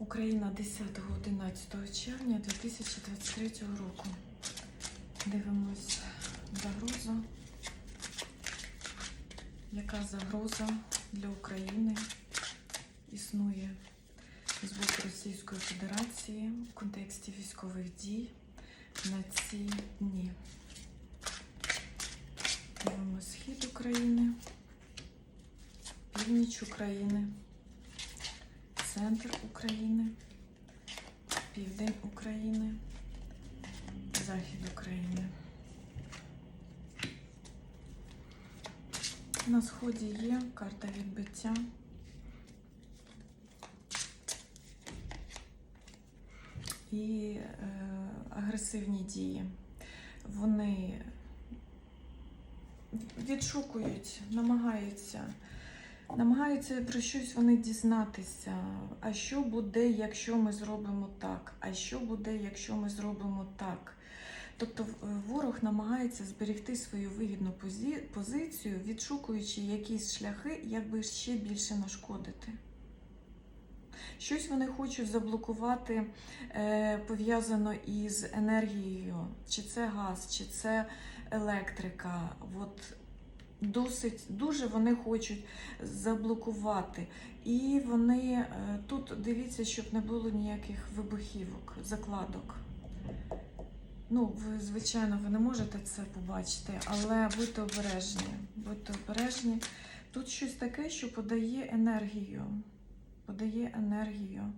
Україна 10-11 червня 2023 року. Дивимось загрозу. Яка загроза для України існує з боку Російської Федерації в контексті військових дій на ці дні? Дивимось схід України, північ України центр України, південь України, захід України. На сході є карта відбиття. І е, агресивні дії. Вони відшукують, намагаються Намагаються про щось вони дізнатися. А що буде, якщо ми зробимо так? А що буде, якщо ми зробимо так? Тобто ворог намагається зберегти свою вигідну позицію, відшукуючи якісь шляхи, як би ще більше нашкодити. Щось вони хочуть заблокувати е, пов'язано із енергією, чи це газ, чи це електрика. От досить дуже вони хочуть заблокувати. І вони е, тут дивіться, щоб не було ніяких вибухівок, закладок. Ну, ви, звичайно, ви не можете це побачити, але будьте обережні. Будьте обережні. Тут щось таке, що подає енергію. Подає енергію.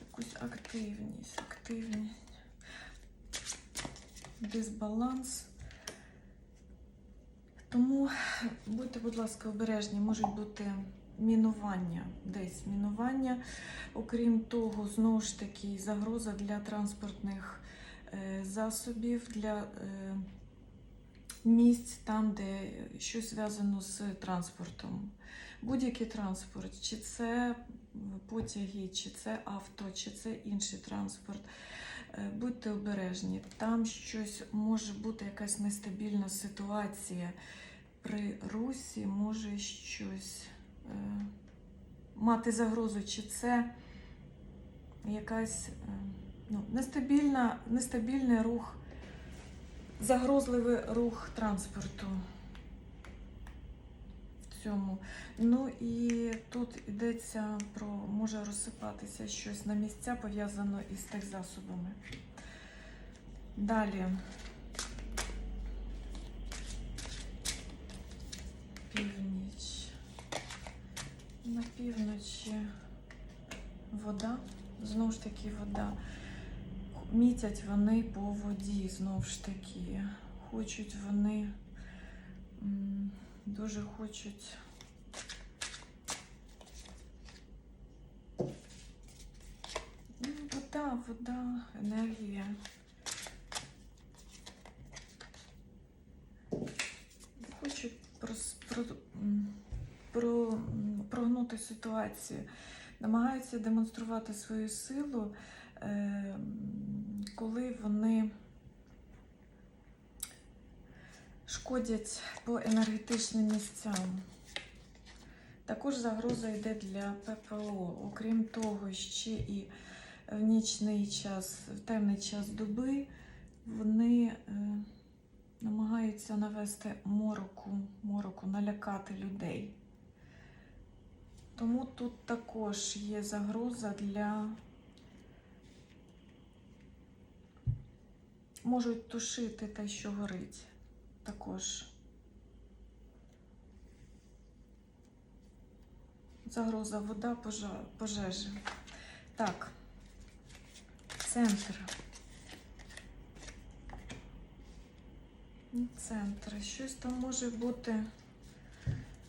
Якусь активність, активність дисбаланс. Тому будьте, будь ласка, обережні, можуть бути мінування, десь мінування. Окрім того, знову ж таки, загроза для транспортних е, засобів, для е, місць там, де щось зв'язано з транспортом. Будь-який транспорт, чи це потяги, чи це авто, чи це інший транспорт. Е, Будьте обережні, там щось може бути якась нестабільна ситуація. При русі може щось е, мати загрозу, чи це якась е, ну, нестабільна, нестабільний рух, загрозливий рух транспорту в цьому. Ну і тут йдеться про може розсипатися щось на місця пов'язано із техзасобами. Далі. Північ. На півночі вода, знову ж таки вода. Мітять вони по воді, знову ж таки. Хочуть вони, дуже хочуть. Ну, Вода, вода, енергія. Хочуть прос- про, про, прогнути ситуацію, намагаються демонструвати свою силу, е, коли вони шкодять по енергетичним місцям. Також загроза йде для ППО. Окрім того, ще і в нічний час, в темний час доби вони е, намагаються навести мороку, мороку, налякати людей. Тому тут також є загроза для. Можуть тушити те, що горить. Також. Загроза вода, пожежі. Так, центр. Центр. Щось там може бути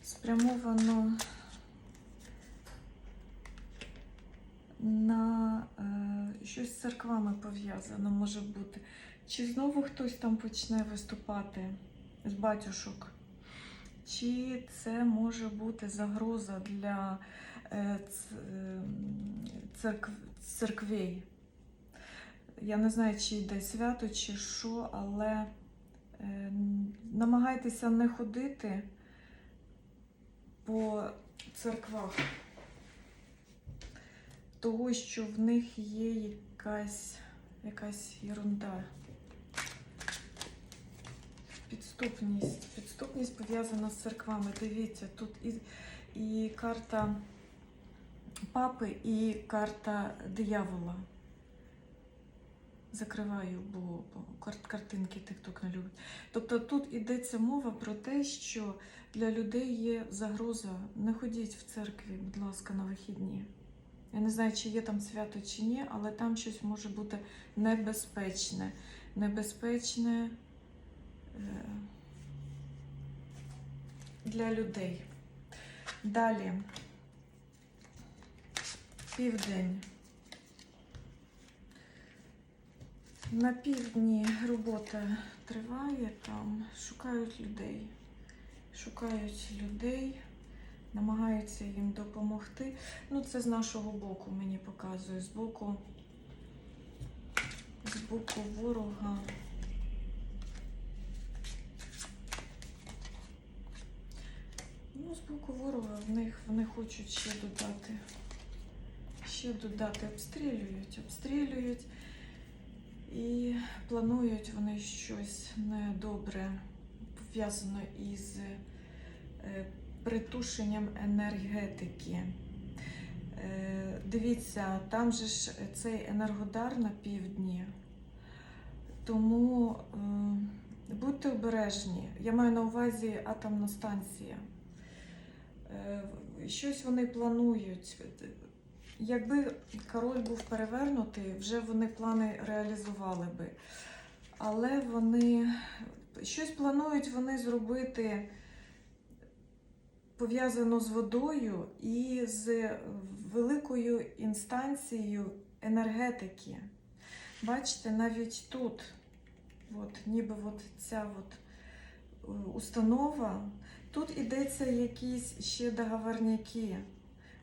спрямовано на е, щось з церквами пов'язано може бути. Чи знову хтось там почне виступати з батюшок? Чи це може бути загроза для е, е, церкв, церквей? Я не знаю, чи йде свято, чи що, але е, намагайтеся не ходити по церквах. Того, що в них є якась, якась ерунда. Підступність. Підступність пов'язана з церквами. Дивіться, тут і, і карта папи, і карта диявола. Закриваю, бо, бо кар- картинки тикток не любить. Тобто тут йдеться мова про те, що для людей є загроза. Не ходіть в церкві, будь ласка, на вихідні. Я не знаю, чи є там свято чи ні, але там щось може бути небезпечне. Небезпечне для людей. Далі. Південь. На півдні робота триває, там шукають людей. Шукають людей, намагаються їм допомогти. Ну, це з нашого боку мені показує. З боку, з боку ворога. Ну, з ворога в них вони хочуть ще додати. Ще додати, обстрілюють, обстрілюють. І планують вони щось недобре пов'язано із е, притушенням енергетики. Е, Дивіться, там же ж цей енергодар на півдні, тому е, будьте обережні. Я маю на увазі атомна станція. Е, Щось вони планують. Якби король був перевернутий, вже вони плани реалізували би. Але вони щось планують вони зробити пов'язано з водою і з великою інстанцією енергетики. Бачите, навіть тут, от, ніби от ця от е, установа, тут ідеться якісь ще договорняки.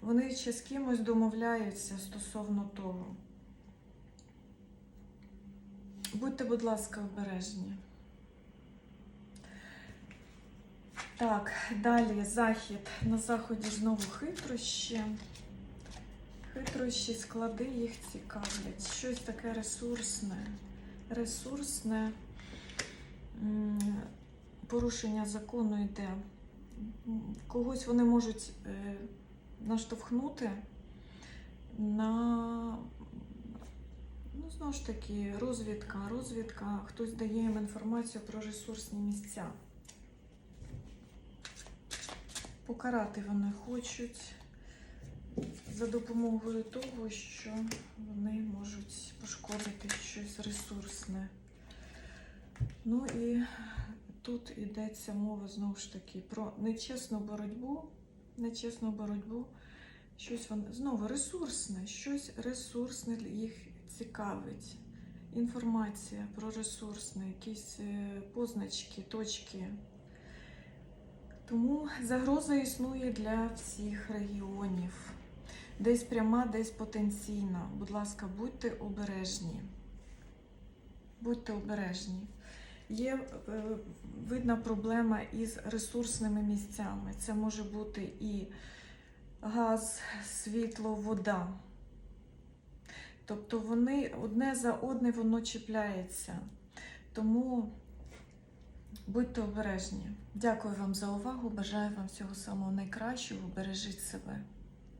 Вони ще з кимось домовляються стосовно того. Будьте, будь ласка, обережні. Так, далі захід. На заході знову хитрощі. Хитрощі, склади їх цікавлять. Щось таке ресурсне. Ресурсне порушення закону йде. Когось вони можуть е, наштовхнути на, ну, знову ж таки, розвідка. Розвідка, хтось дає їм інформацію про ресурсні місця. Покарати вони хочуть за допомогою того, що вони можуть пошкодити щось ресурсне. Ну і тут йдеться мова знову ж таки про нечесну боротьбу, нечесну боротьбу, щось вони знову ресурсне, щось ресурсне їх цікавить. Інформація про ресурсне, якісь е, позначки, точки. Тому загроза існує для всіх регіонів. Десь пряма, десь потенційна. Будь ласка, будьте обережні. Будьте обережні. Є е, видна проблема із ресурсними місцями. Це може бути і газ, світло, вода. Тобто вони одне за одне воно чіпляється. Тому будьте обережні. Дякую вам за увагу. Бажаю вам всього самого найкращого. Бережіть себе.